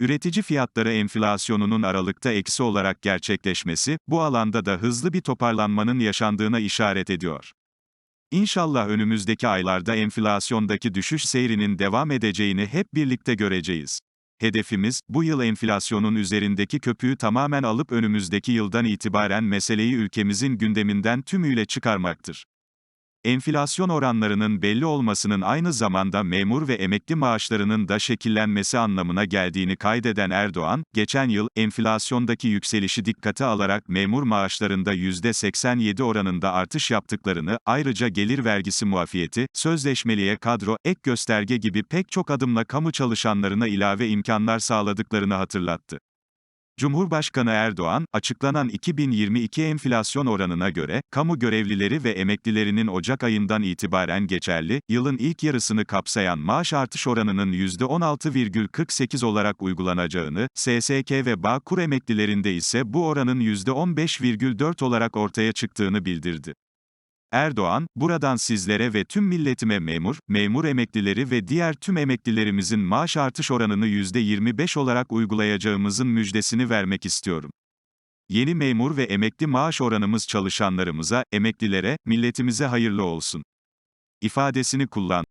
Üretici fiyatları enflasyonunun Aralık'ta eksi olarak gerçekleşmesi, bu alanda da hızlı bir toparlanmanın yaşandığına işaret ediyor. İnşallah önümüzdeki aylarda enflasyondaki düşüş seyrinin devam edeceğini hep birlikte göreceğiz. Hedefimiz, bu yıl enflasyonun üzerindeki köpüğü tamamen alıp önümüzdeki yıldan itibaren meseleyi ülkemizin gündeminden tümüyle çıkarmaktır. Enflasyon oranlarının belli olmasının aynı zamanda memur ve emekli maaşlarının da şekillenmesi anlamına geldiğini kaydeden Erdoğan, geçen yıl, enflasyondaki yükselişi dikkate alarak memur maaşlarında %87 oranında artış yaptıklarını, ayrıca gelir vergisi muafiyeti, sözleşmeliye kadro, ek gösterge gibi pek çok adımla kamu çalışanlarına ilave imkanlar sağladıklarını hatırlattı. Cumhurbaşkanı Erdoğan, açıklanan 2022 enflasyon oranına göre, kamu görevlileri ve emeklilerinin Ocak ayından itibaren geçerli, yılın ilk yarısını kapsayan maaş artış oranının %16,48 olarak uygulanacağını, SSK ve Bağkur emeklilerinde ise bu oranın %15,4 olarak ortaya çıktığını bildirdi. Erdoğan, buradan sizlere ve tüm milletime memur, memur emeklileri ve diğer tüm emeklilerimizin maaş artış oranını %25 olarak uygulayacağımızın müjdesini vermek istiyorum. Yeni memur ve emekli maaş oranımız çalışanlarımıza, emeklilere, milletimize hayırlı olsun. ifadesini kullan.